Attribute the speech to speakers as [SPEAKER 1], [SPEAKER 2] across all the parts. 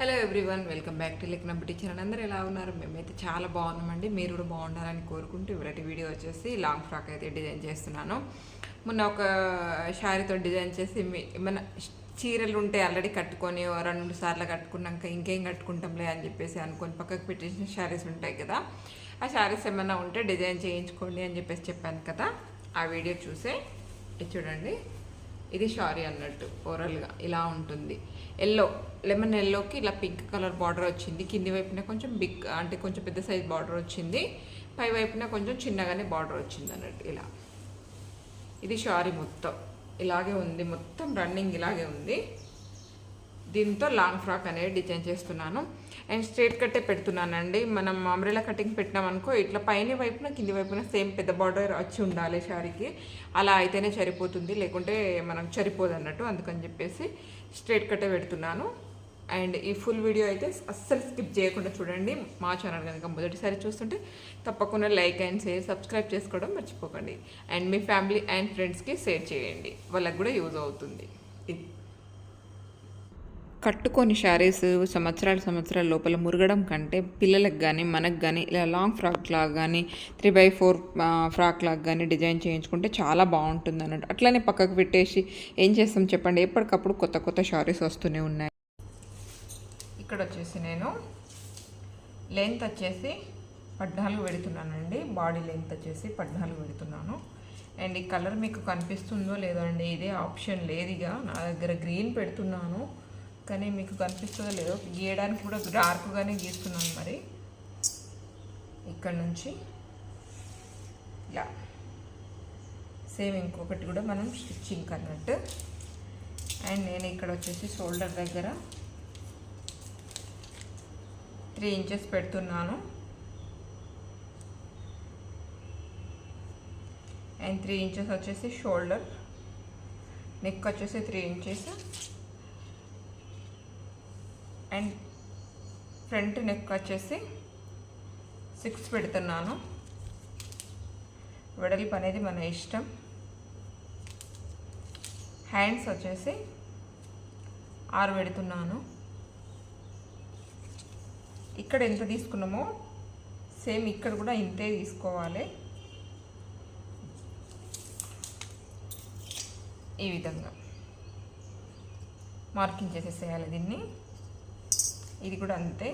[SPEAKER 1] Hello everyone welcome back to లెక్ number teacher అని అందరూ ఎలా ఉన్నారు? మేమైతే చాలా బాగున్నామండి. మీరు కూడా బాగుండాలని కోరుకుంటూ ఇవాటి వీడియో వచ్చేసి లాంగ్ ఫ్రాక్ అయితే డిజైన్ చేస్తున్నాను. మొన్న ఒక శారీతో డిజైన్ చేసి మన చీరలు ఉంటే ఆల్రెడీ కట్టుకొని ఓ రెండు సార్లు కట్టుకున్నాక ఇంకేం కట్టుకుంటాంలే అని చెప్పేసి అనుకొని పక్కకు పెట్టేసిన శారీస్ ఉంటాయి కదా. ఆ శారీస్ ఏమైనా ఉంటే డిజైన్ చేయించుకోండి అని చెప్పేసి చెప్పాను కదా. ఆ వీడియో చూసే చూడండి. ఇది షారీ అన్నట్టు ఓవరాల్గా ఇలా ఉంటుంది. ఎల్లో లెమన్ ఎల్లోకి ఇలా పింక్ కలర్ బార్డర్ వచ్చింది. కింది వైపున కొంచెం బిగ్ అంటే కొంచెం పెద్ద సైజ్ బార్డర్ వచ్చింది. పై వైపున కొంచెం చిన్నగానే బార్డర్ వచ్చింది అన్నట్టు ఇలా. ఇది షారీ మొత్తం. ఇలాగే ఉంది. మొత్తం రన్నింగ్ ఇలాగే ఉంది. దీంతో లాంగ్ ఫ్రాక్ అనేది డిజైన్ చేస్తున్నాను. అండ్ స్ట్రేట్ కట్టే పెడుతున్నానండి. మనం అంబ్రెలా కటింగ్ పెట్టినామనుకో ఇట్లా పైన వైపున కింది వైపున సేమ్ పెద్ద బార్డర్ వచ్చి ఉండాలి శారీకి. అలా అయితేనే సరిపోతుంది. లేకుంటే మనం సరిపోదు అన్నట్టు అందుకని చెప్పేసి స్ట్రేట్ కట్టే పెడుతున్నాను. అండ్ ఈ ఫుల్ వీడియో అయితే అస్సలు స్కిప్ చేయకుండా చూడండి. మా ఛానల్ కనుక మొదటిసారి చూస్తుంటే తప్పకుండా లైక్ అండ్ షేర్ సబ్స్క్రైబ్ చేసుకోవడం మర్చిపోకండి. అండ్ మీ ఫ్యామిలీ అండ్ ఫ్రెండ్స్కి షేర్ చేయండి. వాళ్ళకి కూడా యూజ్ అవుతుంది. ఇది కట్టుకొని శారీస్ సంవత్సరాల సంవత్సరాల లోపల మురగడం కంటే పిల్లలకు కానీ మనకు కానీ ఇలా లాంగ్ ఫ్రాక్ లాగా కానీ త్రీ బై ఫోర్ ఫ్రాక్ లాగా కానీ డిజైన్ చేయించుకుంటే చాలా బాగుంటుంది అన్నట్టు. అట్లనే పక్కకు పెట్టేసి ఏం చేస్తాం చెప్పండి? ఎప్పటికప్పుడు కొత్త కొత్త శారీస్ వస్తూనే ఉన్నాయి. ఇక్కడ వచ్చేసి నేను లెంత్ వచ్చేసి పద్నాలుగు పెడుతున్నానండి. బాడీ లెంత్ వచ్చేసి పద్నాలుగు పెడుతున్నాను. అండ్ ఈ కలర్ మీకు కనిపిస్తుందో లేదో అండి ఇదే ఆప్షన్ లేదు ఇక. నా దగ్గర గ్రీన్ పెడుతున్నాను. కానీ మీకు కనిపిస్తుందో లేదో గీయడానికి కూడా డార్క్గానే గీస్తున్నాను మరి. ఇక్కడ నుంచి. ఇలా సేమ్ ఇంకొకటి కూడా మనం స్టిచ్చింగ్ అన్నట్టు అండ్ నేను ఇక్కడ వచ్చేసి షోల్డర్ దగ్గర త్రీ ఇంచెస్ పెడుతున్నాను. అండ్ త్రీ ఇంచెస్ వచ్చేసి షోల్డర్. నెక్ వచ్చేసి three inches. And front neck వచ్చేసి సిక్స్ పెడుతున్నాను. వెడల్పు అనేది మన ఇష్టం. హ్యాండ్స్ వచ్చేసి ఆరు పెడుతున్నాను. ఇక్కడ ఎంత తీసుకున్నామో సేమ్ ఇక్కడ కూడా ఇంతే తీసుకోవాలి. ఈ విధంగా మార్కింగ్ చేసేసేయాలి దీన్ని. ఇది కూడా అంతే.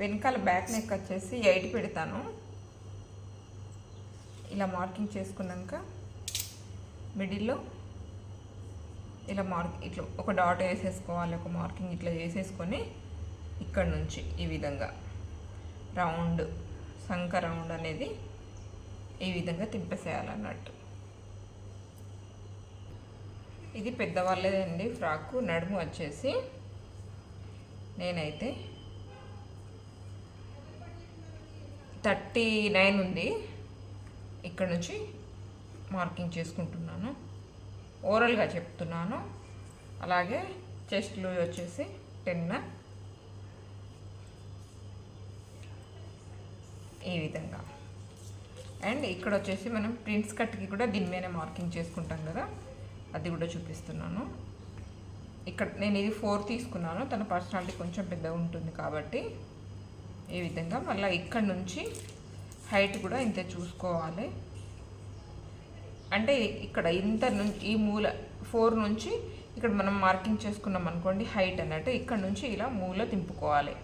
[SPEAKER 1] వెనకాల బ్యాక్ నెక్ వచ్చేసి ఎయిట్ పెడతాను. ఇలా మార్కింగ్ చేసుకున్నాక మిడిల్లో ఇలా మార్క్ ఇట్లా ఒక డాట్ వేసేసుకోవాలి ఒక మార్కింగ్ ఇట్లా చేసేసుకొని ఇక్కడ నుంచి ఈ విధంగా రౌండ్ సంఖ రౌండ్ అనేది ఈ విధంగా తింపేసేయాలన్నట్టు ఇది పెద్దవాళ్ళదండి ఫ్రాకు నడుము వచ్చేసి నేనైతే థర్టీ నైన్ ఉంది. ఇక్కడ నుంచి మార్కింగ్ చేసుకుంటున్నాను. ఓరల్గా చెప్తున్నాను. అలాగే చెస్ట్ లూజ్ వచ్చేసి టెన్. ఈ విధంగా. అండ్ ఇక్కడ వచ్చేసి మనం ప్రింట్స్ కట్కి కూడా దీని మీద మార్కింగ్ చేసుకుంటాం కదా. అది కూడా చూపిస్తున్నాను. ఇక్కడ నేను ఇది ఫోర్ తీసుకున్నాను. తన పర్సనాలిటీ కొంచెం పెద్దగా ఉంటుంది కాబట్టి ఈ విధంగా మళ్ళీ ఇక్కడ నుంచి హైట్ కూడా ఇంత చూసుకోవాలి. అంటే ఇక్కడ ఇంత నుంచి ఈ మూల ఫోర్ నుంచి ఇక్కడ మనం మార్కింగ్ చేసుకున్నాం అనుకోండి హైట్ అన్నట్టు ఇక్కడ నుంచి ఇలా మూల తింపుకోవాలి.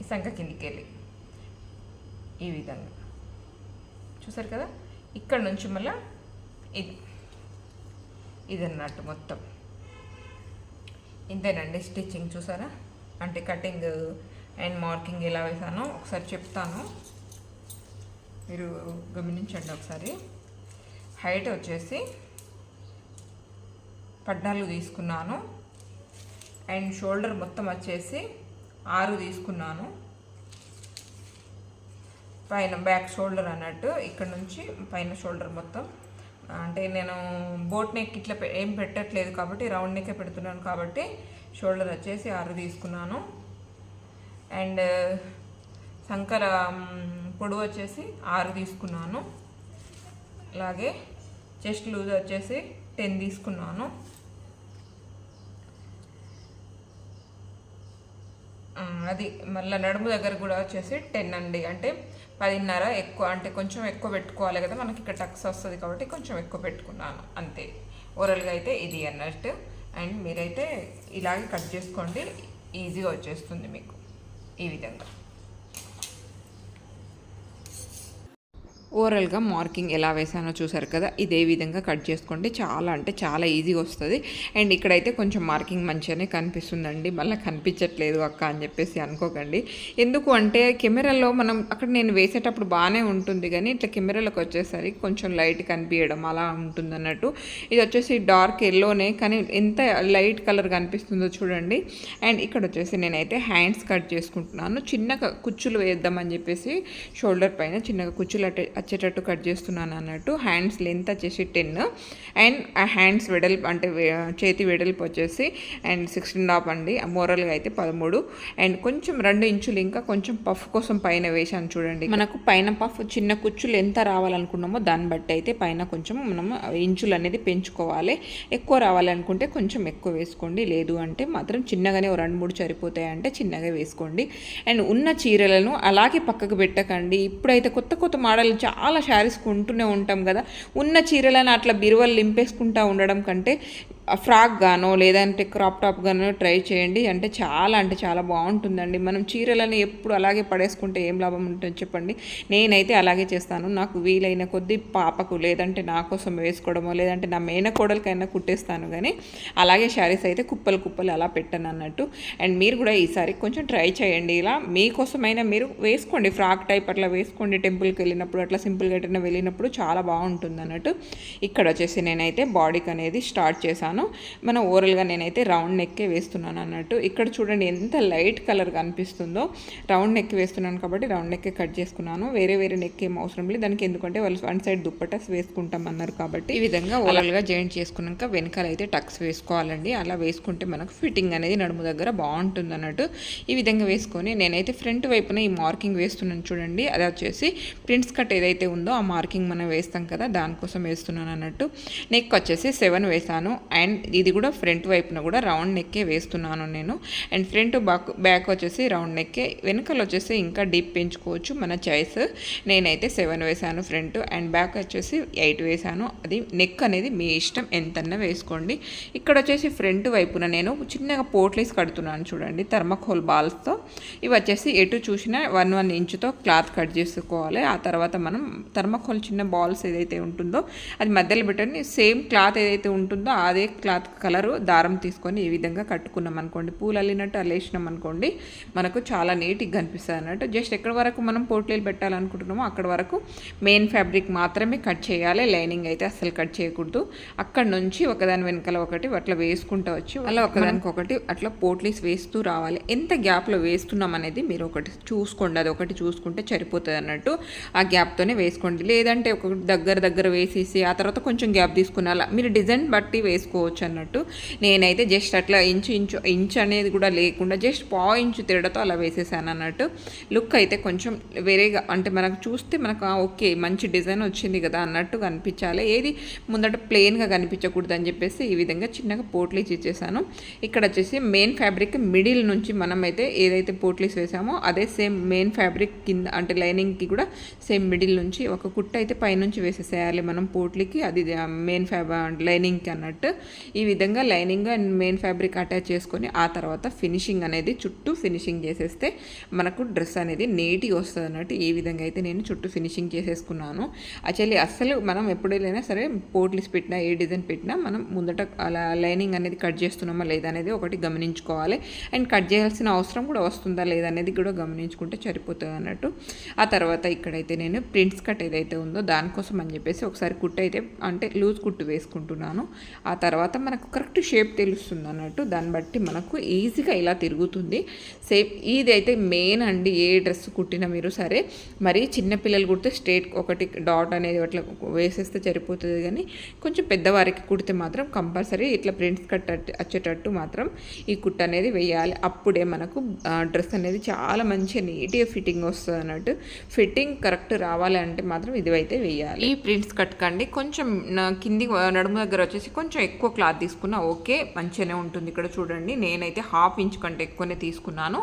[SPEAKER 1] ఈ సంఖ కిందికి వెళ్ళి ఈ విధంగా. చూసారు కదా? ఇక్కడ నుంచి మళ్ళీ ఇది ఇది అన్నట్టు మొత్తం. ఇంతేనండి స్టిచ్చింగ్ చూసారా? అంటే కటింగ్ అండ్ మార్కింగ్ ఎలా వేసానో ఒకసారి చెప్తాను. మీరు గమనించండి ఒకసారి. హైట్ వచ్చేసి పద్నాలుగు తీసుకున్నాను. అండ్ షోల్డర్ మొత్తం వచ్చేసి ఆరు తీసుకున్నాను. పైన బ్యాక్ షోల్డర్ అన్నట్టు ఇక్కడ నుంచి పైన షోల్డర్ మొత్తం అంటే నేను బోట్ నెక్ ఇట్లా ఏం పెట్టట్లేదు కాబట్టి రౌండ్ నెక్కే పెడుతున్నాను కాబట్టి షోల్డర్ వచ్చేసి ఆరు తీసుకున్నాను. అండ్ సంకర పొడవు వచ్చేసి ఆరు తీసుకున్నాను. అలాగే చెస్ట్ లూజ్ వచ్చేసి టెన్ తీసుకున్నాను. అది మళ్ళీ నడుము దగ్గర కూడా వచ్చేసి టెన్ అండి. అంటే పదిన్నర ఎక్కువ అంటే కొంచెం ఎక్కువ పెట్టుకోవాలి కదా మనకి ఇక్కడ టక్స్ వస్తుంది కాబట్టి కొంచెం ఎక్కువ పెట్టుకున్నాను. అంతే. ఓరల్గా అయితే ఇది అన్నట్టు. అండ్ మీరైతే ఇలాగే కట్ చేసుకోండి. ఈజీగా వచ్చేస్తుంది మీకు ఈ విధంగా. ఓవరాల్గా మార్కింగ్ ఎలా వేసానో చూసారు కదా ఇదే విధంగా కట్ చేసుకోండి. చాలా అంటే చాలా ఈజీగా వస్తుంది. అండ్ ఇక్కడైతే కొంచెం మార్కింగ్ మంచిగానే కనిపిస్తుందండి. మళ్ళీ కనిపించట్లేదు అక్క అని చెప్పేసి అనుకోకండి. ఎందుకు అంటే కెమెరాలో మనం అక్కడ నేను వేసేటప్పుడు బాగానే ఉంటుంది కానీ ఇట్లా కెమెరాలోకి వచ్చేసరికి కొంచెం లైట్ కనిపించడం అలా ఉంటుంది అన్నట్టు ఇది వచ్చేసి డార్క్ ఎల్లోనే కానీ ఎంత లైట్ కలర్ కనిపిస్తుందో చూడండి. అండ్ ఇక్కడ వచ్చేసి నేనైతే హ్యాండ్స్ కట్ చేసుకుంటున్నాను. చిన్నగా కుచ్చులు వేద్దామని చెప్పేసి షోల్డర్ పైన చిన్నగా కుచ్చులు అట్టే వచ్చేటట్టు కట్ చేస్తున్నాను అన్నట్టు. హ్యాండ్స్ లెంత్ వచ్చేసి టెన్ అండ్ ఆ హ్యాండ్స్ వెడల్పు అంటే చేతి వెడల్పు వచ్చేసి అండ్ సిక్స్టీన్ డాప్ అండి. మోరల్గా అయితే పదమూడు. అండ్ కొంచెం రెండు ఇంచులు ఇంకా కొంచెం పఫ్ కోసం పైన వేసాను చూడండి మనకు పైన పఫ్ చిన్న కుచ్చులు ఎంత రావాలనుకున్నామో దాన్ని బట్టి అయితే పైన కొంచెం మనం ఇంచులు అనేది పెంచుకోవాలి. ఎక్కువ రావాలనుకుంటే కొంచెం ఎక్కువ వేసుకోండి. లేదు అంటే మాత్రం చిన్నగానే ఓ రెండు మూడు సరిపోతాయి అంటే చిన్నగా వేసుకోండి. అండ్ ఉన్న చీరలను అలాగే పక్కకు పెట్టకండి. ఇప్పుడైతే కొత్త కొత్త మోడల్ చాలా శారీస్ కొంటూనే ఉంటాం కదా. ఉన్న చీరలను అట్లా బిరువలు లింపేసుకుంటూ ఉండడం కంటే ఫ్రాక్ గానో లేదంటే క్రాప్ టాప్ గానో ట్రై చేయండి. అంటే చాలా అంటే చాలా బాగుంటుందండి. మనం చీరలను ఎప్పుడు అలాగే పడేసుకుంటే ఏం లాభం ఉంటుందో చెప్పండి. నేనైతే అలాగే చేస్తాను. నాకు వీలైన కొద్దీ పాపకు లేదంటే నా కోసం వేసుకోవడమో లేదంటే నా మేనకోడలకైనా కుట్టేస్తాను కానీ అలాగే శారీస్ అయితే కుప్పలు కుప్పలు అలా పెట్టాను అన్నట్టు. అండ్ మీరు కూడా ఈసారి కొంచెం ట్రై చేయండి. ఇలా మీకోసమైనా మీరు వేసుకోండి. ఫ్రాక్ టైప్ అట్లా వేసుకోండి. టెంపుల్కి వెళ్ళినప్పుడు అట్లా సింపుల్గా ఎటైనా వెళ్ళినప్పుడు చాలా బాగుంటుంది అన్నట్టు. ఇక్కడ వచ్చేసి నేనైతే బాడీకి అనేది స్టార్ట్ చేశాను. మన ఓవరాల్గా నేనైతే రౌండ్ నెక్కే వేస్తున్నాను అన్నట్టు. ఇక్కడ చూడండి ఎంత లైట్ కలర్ కనిపిస్తుందో. రౌండ్ నెక్ వేస్తున్నాను కాబట్టి రౌండ్ నెక్కే కట్ చేసుకున్నాను. వేరే వేరే నెక్ ఏం అవసరం లేదు. దానికి ఎందుకంటే వాళ్ళు వన్ సైడ్ దుప్పటస్ వేసుకుంటాం అన్నారు కాబట్టి. ఈ విధంగా ఓవరాల్గా జాయింట్ చేసుకున్నాక వెనకాల అయితే టక్స్ వేసుకోవాలండి. అలా వేసుకుంటే మనకు ఫిట్టింగ్ అనేది నడుము దగ్గర బాగుంటుంది అన్నట్టు. ఈ విధంగా వేసుకొని నేనైతే ఫ్రంట్ వైపున ఈ మార్కింగ్ వేస్తున్నాను చూడండి. అది వచ్చేసి ప్రింట్స్ కట్ ఏదైతే ఉందో ఆ మార్కింగ్ మనం వేస్తాం కదా దానికోసం వేస్తున్నాను అన్నట్టు. నెక్ వచ్చేసి సెవెన్ వేసాను. అండ్ ఇది కూడా ఫ్రంట్ వైపున కూడా రౌండ్ నెక్కే వేస్తున్నాను నేను. అండ్ ఫ్రంట్ బ్యాక్ బ్యాక్ వచ్చేసి రౌండ్ నెక్కే వెనకాల వచ్చేసి ఇంకా డీప్ పెంచుకోవచ్చు మన చాయిస్. నేనైతే సెవెన్ వేసాను ఫ్రంట్ అండ్ బ్యాక్ వచ్చేసి ఎయిట్ వేసాను. అది నెక్ అనేది మీ ఇష్టం ఎంతన్నా వేసుకోండి. ఇక్కడ వచ్చేసి ఫ్రంట్ వైపున నేను చిన్నగా పోట్లేసి కడుతున్నాను చూడండి థర్మకోల్ బాల్స్తో. ఇవి వచ్చేసి ఎటు చూసినా వన్ వన్ ఇంచుతో క్లాత్ కట్ చేసుకోవాలి. ఆ తర్వాత మనం థర్మకోల్ చిన్న బాల్స్ ఏదైతే ఉంటుందో అది మధ్యలో పెట్టండి. సేమ్ క్లాత్ ఏదైతే ఉంటుందో అదే క్లాత్ కలరు దారం తీసుకొని ఈ విధంగా కట్టుకున్నాం అనుకోండి. పూలు అల్లినట్టు అల్లేసినాం అనుకోండి మనకు చాలా నీట్గా కనిపిస్తుంది అన్నట్టు. జస్ట్ ఎక్కడి వరకు మనం పోట్లీలు పెట్టాలనుకుంటున్నామో అక్కడ వరకు మెయిన్ ఫ్యాబ్రిక్ మాత్రమే కట్ చేయాలి. లైనింగ్ అయితే అసలు కట్ చేయకూడదు. అక్కడ నుంచి ఒకదాని వెనకాల ఒకటి అట్లా వేసుకుంటూ వచ్చి అలా ఒకదానికి ఒకటి అట్లా పోట్లీస్ వేస్తూ రావాలి. ఎంత గ్యాప్లో వేస్తున్నాం అనేది మీరు ఒకటి చూసుకోండి. అది ఒకటి చూసుకుంటే సరిపోతుంది అన్నట్టు ఆ గ్యాప్తోనే వేసుకోండి. లేదంటే ఒక దగ్గర దగ్గర వేసేసి ఆ తర్వాత కొంచెం గ్యాప్ తీసుకుని అలా. మీరు డిజైన్ బట్టి వేసుకో చేసుకోవచ్చు అన్నట్టు. నేనైతే జస్ట్ అట్లా ఇంచు ఇంచు ఇంచు అనేది కూడా లేకుండా జస్ట్ పా ఇంచు తేడాతో అలా వేసేసాను అన్నట్టు. లుక్ అయితే కొంచెం వేరేగా అంటే మనకు చూస్తే మనకు ఆ, ఓకే మంచి డిజైన్ వచ్చింది కదా అన్నట్టు కనిపించాలి. ఏది ముందట ప్లెయిన్గా కనిపించకూడదు అని చెప్పేసి ఈ విధంగా చిన్నగా పోట్లీస్ ఇచ్చేసాను ఇక్కడ వచ్చేసి మెయిన్ ఫ్యాబ్రిక్ మిడిల్ నుంచి మనమైతే ఏదైతే పోట్లీస్ వేసామో అదే సేమ్ మెయిన్ ఫ్యాబ్రిక్ కింద అంటే లైనింగ్కి కూడా సేమ్ మిడిల్ నుంచి ఒక కుట్ట అయితే పైనుంచి వేసేసేయాలి మనం పోట్లీకి. అది మెయిన్ ఫ్యాబ్ లైనింగ్కి అన్నట్టు. ఈ విధంగా lining and main fabric attach చేసుకొని ఆ తర్వాత ఫినిషింగ్ అనేది చుట్టూ ఫినిషింగ్ చేసేస్తే మనకు డ్రెస్ అనేది నీట్గా వస్తుంది అన్నట్టు ఈ విధంగా అయితే నేను చుట్టూ ఫినిషింగ్ చేసేసుకున్నాను. యాక్చువల్లీ అస్సలు మనం ఎప్పుడైనా సరే పోట్లిస్ పెట్టినా ఏ డిజైన్ పెట్టినా మనం ముందట అలా లైనింగ్ అనేది కట్ చేస్తున్నామా లేదా అనేది ఒకటి గమనించుకోవాలి. అండ్ కట్ చేయాల్సిన అవసరం కూడా వస్తుందా లేదా అనేది కూడా గమనించుకుంటే సరిపోతుంది అన్నట్టు. ఆ తర్వాత ఇక్కడైతే నేను ప్రింట్స్ కట్ ఏదైతే ఉందో దానికోసం అని చెప్పేసి ఒకసారి కుట్టు అయితే అంటే లూజ్ కుట్టు వేసుకుంటున్నాను. ఆ తర్వాత తర్వాత మనకు కరెక్ట్ షేప్ తెలుస్తుంది అన్నట్టు. దాన్ని బట్టి మనకు ఈజీగా ఇలా తిరుగుతుంది. సేమ్ ఇది అయితే మెయిన్ అండి ఏ డ్రెస్ కుట్టినా మీరు సరే. మరి చిన్నపిల్లలు కుడితే స్ట్రేట్ ఒకటి డాట్ అనేది అట్లా వేసేస్తే సరిపోతుంది కానీ కొంచెం పెద్దవారికి కుడితే మాత్రం కంపల్సరీ ఇట్లా ప్రింట్స్ కట్ వచ్చేటట్టు మాత్రం ఈ కుట్ట అనేది వేయాలి. అప్పుడే మనకు డ్రెస్ అనేది చాలా మంచిగా నీట్గా ఫిట్టింగ్ వస్తుంది అన్నట్టు. ఫిట్టింగ్ కరెక్ట్ రావాలి అంటే మాత్రం ఇది అయితే వేయాలి. ఈ ప్రింట్స్ కట్ కండి. కొంచెం కింది నడుము దగ్గర వచ్చేసి కొంచెం ఎక్కువ క్లాత్ తీసుకున్నా ఓకే మంచిగానే ఉంటుంది. ఇక్కడ చూడండి నేనైతే హాఫ్ ఇంచ్ కంటే ఎక్కువనే తీసుకున్నాను.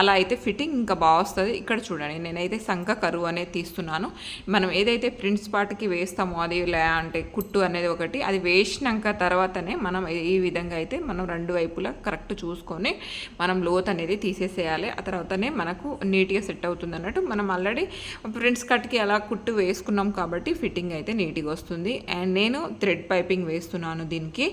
[SPEAKER 1] అలా అయితే ఫిట్టింగ్ ఇంకా బాగా వస్తుంది. ఇక్కడ చూడండి నేనైతే సంఖ కరువు అనేది తీస్తున్నాను. మనం ఏదైతే ప్రింట్స్ పాటకి వేస్తామో అది అంటే కుట్టు అనేది ఒకటి అది వేసినాక తర్వాతనే మనం ఈ విధంగా అయితే మనం రెండు వైపులా కరెక్ట్ చూసుకొని మనం లోత్ అనేది తీసేసేయాలి. ఆ తర్వాతనే మనకు నీట్గా సెట్ అవుతుంది అన్నట్టు. మనం ఆల్రెడీ ప్రింట్స్ కట్కి అలా కుట్టు వేసుకున్నాం కాబట్టి ఫిట్టింగ్ అయితే నీట్గా వస్తుంది. అండ్ నేను థ్రెడ్ పైపింగ్ వేస్తున్నాను దీనికి.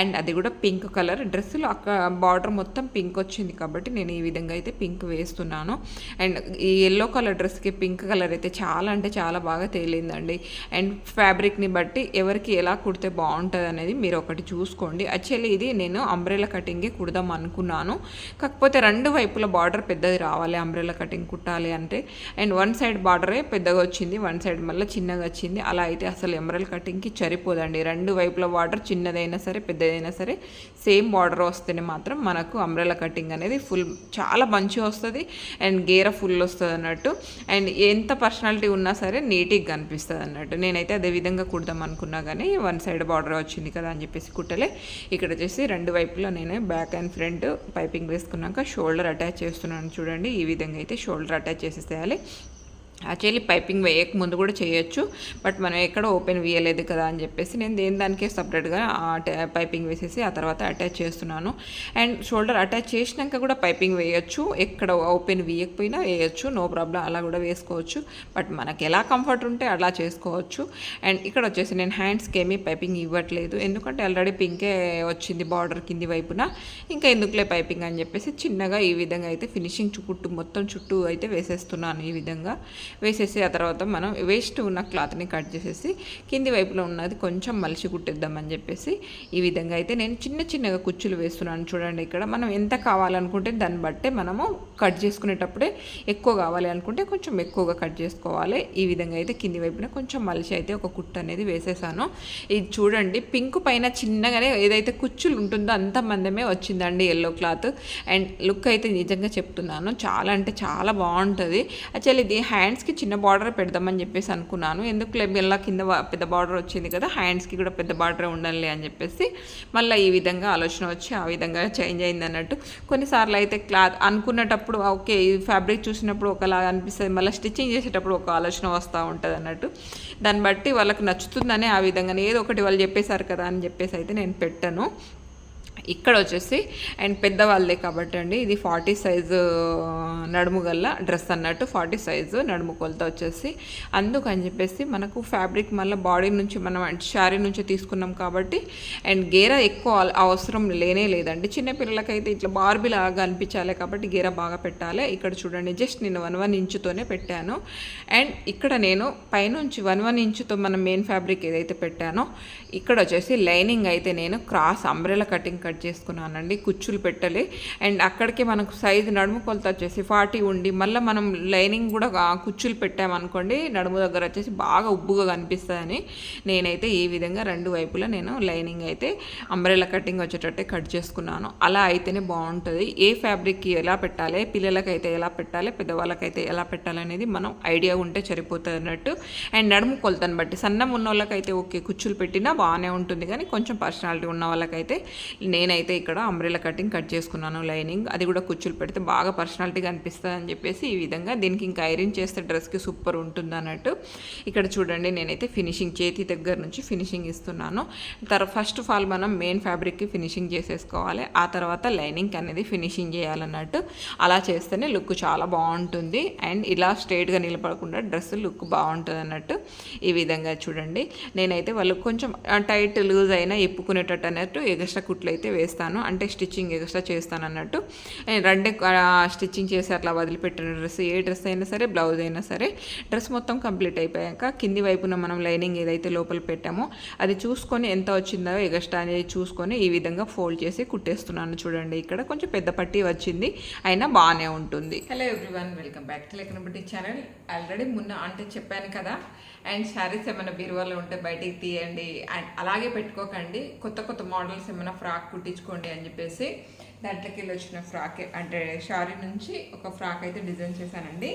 [SPEAKER 1] అండ్ అది కూడా పింక్ కలర్. డ్రెస్సులు అక్క బార్డర్ మొత్తం పింక్ వచ్చింది కాబట్టి నేను ఈ విధంగా అయితే పింక్ వేస్తున్నాను. అండ్ ఈ ఎల్లో కలర్ డ్రెస్కి పింక్ కలర్ అయితే చాలా అంటే చాలా బాగా తేలిందండి. అండ్ ఫ్యాబ్రిక్ని బట్టి ఎవరికి ఎలా కుడితే బాగుంటుంది అనేది మీరు ఒకటి చూసుకోండి. యాక్చువల్లీ ఇది నేను అంబ్రెలా కటింగే కుడదాం అనుకున్నాను. కాకపోతే రెండు వైపుల బార్డర్ పెద్దది రావాలి అంబ్రెలా కటింగ్ కుట్టాలి అంటే. అండ్ వన్ సైడ్ బార్డరే పెద్దగా వచ్చింది వన్ సైడ్ మళ్ళీ చిన్నగా వచ్చింది. అలా అయితే అసలు ఎంబ్రెల్ కటింగ్కి సరిపోదండి. రెండు వైపుల బార్డర్ చిన్నదైనా సరే పెద్దదైనా సరే సేమ్ బార్డర్ వస్తేనే మాత్రం మనకు అంబ్రెలా కటింగ్ అనేది ఫుల్ చాలా మంచిగా వస్తుంది. అండ్ గేర ఫుల్ వస్తుంది అన్నట్టు. అండ్ ఎంత పర్సనాలిటీ ఉన్నా సరే నీట్గా కనిపిస్తుంది అన్నట్టు. నేనైతే అదే విధంగా కుడదాం అనుకున్నా కానీ వన్ సైడ్ బార్డర్ వచ్చింది కదా అని చెప్పేసి కుట్టలే. ఇక్కడ వచ్చేసి రెండు వైపులా నేను బ్యాక్ అండ్ ఫ్రంట్ పైపింగ్ వేసుకున్నాక షోల్డర్ అటాచ్ చేస్తున్నాను చూడండి. ఈ విధంగా అయితే షోల్డర్ అటాచ్ చేసేసేయాలి. యాక్చువల్లీ పైపింగ్ వేయక ముందు కూడా చేయొచ్చు బట్ మనం ఎక్కడ ఓపెన్ వేయలేదు కదా అని చెప్పేసి నేను దేని దానికే సపరేట్గా పైపింగ్ వేసేసి ఆ తర్వాత అటాచ్ చేస్తున్నాను. అండ్ షోల్డర్ అటాచ్ చేసినాక కూడా పైపింగ్ వేయచ్చు ఎక్కడ ఓపెన్ వేయకపోయినా వేయొచ్చు నో ప్రాబ్లం అలా కూడా వేసుకోవచ్చు బట్ మనకి ఎలా కంఫర్ట్ ఉంటే అలా చేసుకోవచ్చు. అండ్ ఇక్కడ వచ్చేసి నేను హ్యాండ్స్కి ఏమీ పైపింగ్ ఇవ్వట్లేదు ఎందుకంటే ఆల్రెడీ పింకే వచ్చింది బార్డర్ కింది వైపున ఇంకా ఎందుకులే పైపింగ్ అని చెప్పేసి చిన్నగా ఈ విధంగా అయితే ఫినిషింగ్ చుట్టూ మొత్తం చుట్టూ అయితే వేసేస్తున్నాను ఈ విధంగా. వేసేసి ఆ తర్వాత మనం వేస్ట్ ఉన్న క్లాత్ని కట్ చేసేసి కింది వైపులో ఉన్నది కొంచెం మలిసి కుట్టిద్దామని చెప్పేసి ఈ విధంగా అయితే నేను చిన్న చిన్నగా కుచ్చులు వేస్తున్నాను చూడండి ఇక్కడ. మనం ఎంత కావాలనుకుంటే దాన్ని బట్టే మనము కట్ చేసుకునేటప్పుడే ఎక్కువ కావాలి అనుకుంటే కొంచెం ఎక్కువగా కట్ చేసుకోవాలి. ఈ విధంగా అయితే కింది వైపున కొంచెం మలిసి అయితే ఒక కుట్టు అనేది వేసేసాను. ఇది చూడండి పింక్ పైన చిన్నగానే ఏదైతే కుచ్చులు ఉంటుందో అంత మందమే వచ్చిందండి ఎల్లో క్లాత్ అండ్ లుక్ అయితే నిజంగా చెప్తున్నాను చాలా అంటే చాలా బాగుంటుంది. యాక్చువల్లీ ఇది హ్యాండ్స్ హ్యాండ్స్కి చిన్న బార్డర్ పెడదామని చెప్పేసి అనుకున్నాను. ఎందుకు ఇలా కింద పెద్ద బార్డర్ వచ్చింది కదా హ్యాండ్స్కి కూడా పెద్ద బార్డర్ ఉండాలి అని చెప్పేసి మళ్ళీ ఈ విధంగా ఆలోచన వచ్చి ఆ విధంగా చేంజ్ అయింది అన్నట్టు. కొన్నిసార్లు అయితే క్లాత్ అనుకున్నటప్పుడు ఓకే ఈ ఫ్యాబ్రిక్ చూసినప్పుడు ఒకలాగా అనిపిస్తుంది మళ్ళీ స్టిచ్చింగ్ చేసేటప్పుడు ఒక ఆలోచన వస్తూ ఉంటుంది అన్నట్టు. దాన్ని బట్టి వాళ్ళకి నచ్చుతుందని ఆ విధంగా ఏదో ఒకటి వాళ్ళు చెప్పేశారు కదా అని చెప్పేసి అయితే నేను పెట్టాను. ఇక్కడ వచ్చేసి అండ్ పెద్దవాళ్ళే కాబట్టి అండి ఇది ఫార్టీ సైజు నడుము గల్ల డ్రెస్ అన్నట్టు ఫార్టీ సైజు నడుము కొలత వచ్చేసి. అందుకని చెప్పేసి మనకు ఫ్యాబ్రిక్ మళ్ళీ బాడీ నుంచి మనం శారీ నుంచి తీసుకున్నాం కాబట్టి అండ్ గేర ఎక్కువ అవసరం లేనే లేదండి. చిన్నపిల్లలకైతే ఇట్లా బార్బీ లాగా అనిపించాలి కాబట్టి గేర బాగా పెట్టాలి. ఇక్కడ చూడండి జస్ట్ నేను వన్ వన్ ఇంచుతోనే పెట్టాను. అండ్ ఇక్కడ నేను పైనుంచి వన్ వన్ ఇంచుతో మనం మెయిన్ ఫ్యాబ్రిక్ ఏదైతే పెట్టానో ఇక్కడ వచ్చేసి లైనింగ్ అయితే నేను క్రాస్ అంబ్రెలా కటింగ్ కట్ చేసుకున్నానండి కుచ్చులు పెట్టలే. అండ్ అక్కడికి మనకు సైజు నడుము కొలత వచ్చేసి ఫార్టీ ఉండి మళ్ళీ మనం లైనింగ్ కూడా కుచ్చులు పెట్టామనుకోండి నడుము దగ్గర వచ్చేసి బాగా ఉబ్బుగా కనిపిస్తుందని. నేనైతే ఈ విధంగా రెండు వైపులా నేను లైనింగ్ అయితే అంబ్రెలా కటింగ్ వచ్చేటట్టే కట్ చేసుకున్నాను. అలా అయితేనే బాగుంటుంది. ఏ ఫ్యాబ్రిక్కి ఎలా పెట్టాలి పిల్లలకైతే ఎలా పెట్టాలి పెద్దవాళ్ళకైతే ఎలా పెట్టాలనేది మనం ఐడియా ఉంటే సరిపోతుంది అన్నట్టు. అండ్ నడుము కొలతను బట్టి సన్నం ఉన్న వాళ్ళకైతే ఓకే కుచ్చులు పెట్టినా బాగానే ఉంటుంది. కానీ కొంచెం పర్సనాలిటీ ఉన్న వాళ్ళకైతే నేనైతే ఇక్కడ అంబ్రెలా కటింగ్ కట్ చేసుకున్నాను లైనింగ్ అది కూడా కుచ్చులు పెడితే బాగా పర్సనాలిటీగా అనిపిస్తుంది అని చెప్పేసి ఈ విధంగా దీనికి ఇంకా ఐరన్ చేస్తే డ్రెస్కి సూపర్ ఉంటుంది అన్నట్టు. ఇక్కడ చూడండి నేనైతే ఫినిషింగ్ చేతి దగ్గర నుంచి ఫినిషింగ్ ఇస్తున్నాను. తర్వాత ఫస్ట్ ఆఫ్ ఆల్ మనం మెయిన్ ఫ్యాబ్రిక్కి ఫినిషింగ్ చేసేసుకోవాలి. ఆ తర్వాత లైనింగ్ అనేది ఫినిషింగ్ చేయాలన్నట్టు. అలా చేస్తేనే లుక్ చాలా బాగుంటుంది. అండ్ ఇలా స్ట్రైట్గా నిలబడకుండా డ్రెస్ లుక్ బాగుంటుంది అన్నట్టు ఈ విధంగా చూడండి. నేనైతే వాళ్ళు కొంచెం టైట్ లూజ్ అయినా ఎప్పుకునేటట్టు అన్నట్టు ఎగస్ట్రా కుట్లు అయితే వేస్తాను. అంటే స్టిచ్చింగ్ ఎగస్ట్రా చేస్తాను అన్నట్టు. రెండే స్టిచ్చింగ్ చేసి అట్లా వదిలిపెట్టిన డ్రెస్ ఏ డ్రెస్ అయినా సరే బ్లౌజ్ అయినా సరే డ్రెస్ మొత్తం కంప్లీట్ అయిపోయాక కింది వైపున మనం లైనింగ్ ఏదైతే లోపల పెట్టామో అది చూసుకొని ఎంత వచ్చిందో ఎగస్ట్రా అనేది చూసుకొని ఈ విధంగా ఫోల్డ్ చేసి కుట్టేస్తున్నాను చూడండి. ఇక్కడ కొంచెం పెద్ద పట్టి వచ్చింది. అయినా బాగానే ఉంటుంది. Hello everyone welcome back to లెక్కనబట్టి channel already మొన్న అంటే చెప్పాను కదా అండ్ శారీస్ ఏమైనా బీరువాలో ఉంటే బయటికి తీయండి. అండ్ అలాగే పెట్టుకోకండి. కొత్త కొత్త మోడల్స్ ఏమైనా ఫ్రాక్ కుట్టించుకోండి అని చెప్పేసి దాంట్లోకి వెళ్ళి వచ్చిన ఫ్రాక్ అంటే శారీ నుంచి ఒక ఫ్రాక్ అయితే డిజైన్ చేశానండి.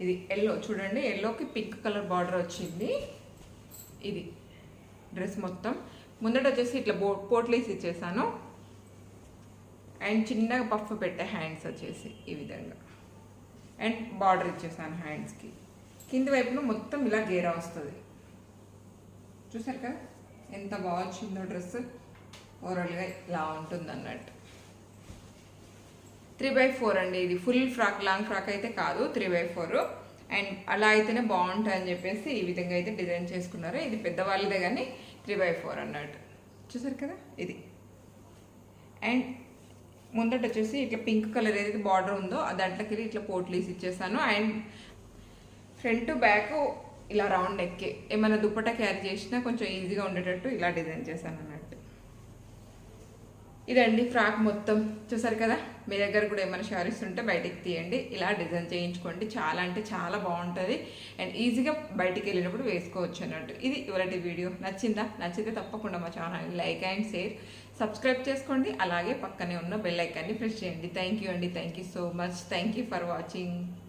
[SPEAKER 1] ఇది ఎల్లో చూడండి ఎల్లోకి పింక్ కలర్ బార్డర్ వచ్చింది. ఇది డ్రెస్ మొత్తం. ముందట వచ్చేసి ఇట్లా బో పోట్లేసి ఇచ్చేసాను. అండ్ చిన్నగా పఫ్ పెట్టే హ్యాండ్స్ వచ్చేసి ఈ విధంగా. అండ్ బార్డర్ ఇచ్చేసాను హ్యాండ్స్కి. కింది వైపున మొత్తం ఇలా గేరా వస్తుంది. చూసారు కదా? ఎంత బాగా వచ్చిందో డ్రెస్. ఓవరాల్గా ఇలా ఉంటుంది అన్నట్టు త్రీ బై ఫోర్ అండి ఇది ఫుల్ ఫ్రాక్ లాంగ్ ఫ్రాక్ అయితే కాదు త్రీ బై ఫోర్. అండ్ అలా అయితేనే బాగుంటుంది అని చెప్పేసి ఈ విధంగా అయితే డిజైన్ చేసుకున్నారు. ఇది పెద్దవాళ్ళదే కానీ త్రీ బై ఫోర్ అన్నట్టు. చూసారు కదా? ఇది. అండ్ ముందట వచ్చేసి ఇట్లా పింక్ కలర్ ఏదైతే బార్డర్ ఉందో దాంట్లోకి ఇట్లా పోట్లీస్ ఇచ్చేసాను. అండ్ ఫ్రంట్ బ్యాక్ ఇలా రౌండ్ నెక్కే ఏమైనా దుప్పట క్యారీ చేసినా కొంచెం ఈజీగా ఉండేటట్టు ఇలా డిజైన్ చేశాను అన్నట్టు. ఇదండి ఫ్రాక్ మొత్తం. చూసారు కదా? మీ దగ్గర కూడా ఏమైనా షారీస్ ఉంటే బయటికి తీయండి. ఇలా డిజైన్ చేయించుకోండి. చాలా అంటే చాలా బాగుంటుంది. అండ్ ఈజీగా బయటికి వెళ్ళినప్పుడు వేసుకోవచ్చు అన్నట్టు. ఇది ఇవరటి వీడియో. నచ్చిందా? నచ్చితే తప్పకుండా మా ఛానల్ని లైక్ అండ్ షేర్. సబ్స్క్రైబ్ చేసుకోండి. అలాగే పక్కనే ఉన్న బెల్ ఐకాన్ని ప్రెస్ చేయండి. థ్యాంక్ యూ అండి. Thank you so much. Thank you for watching.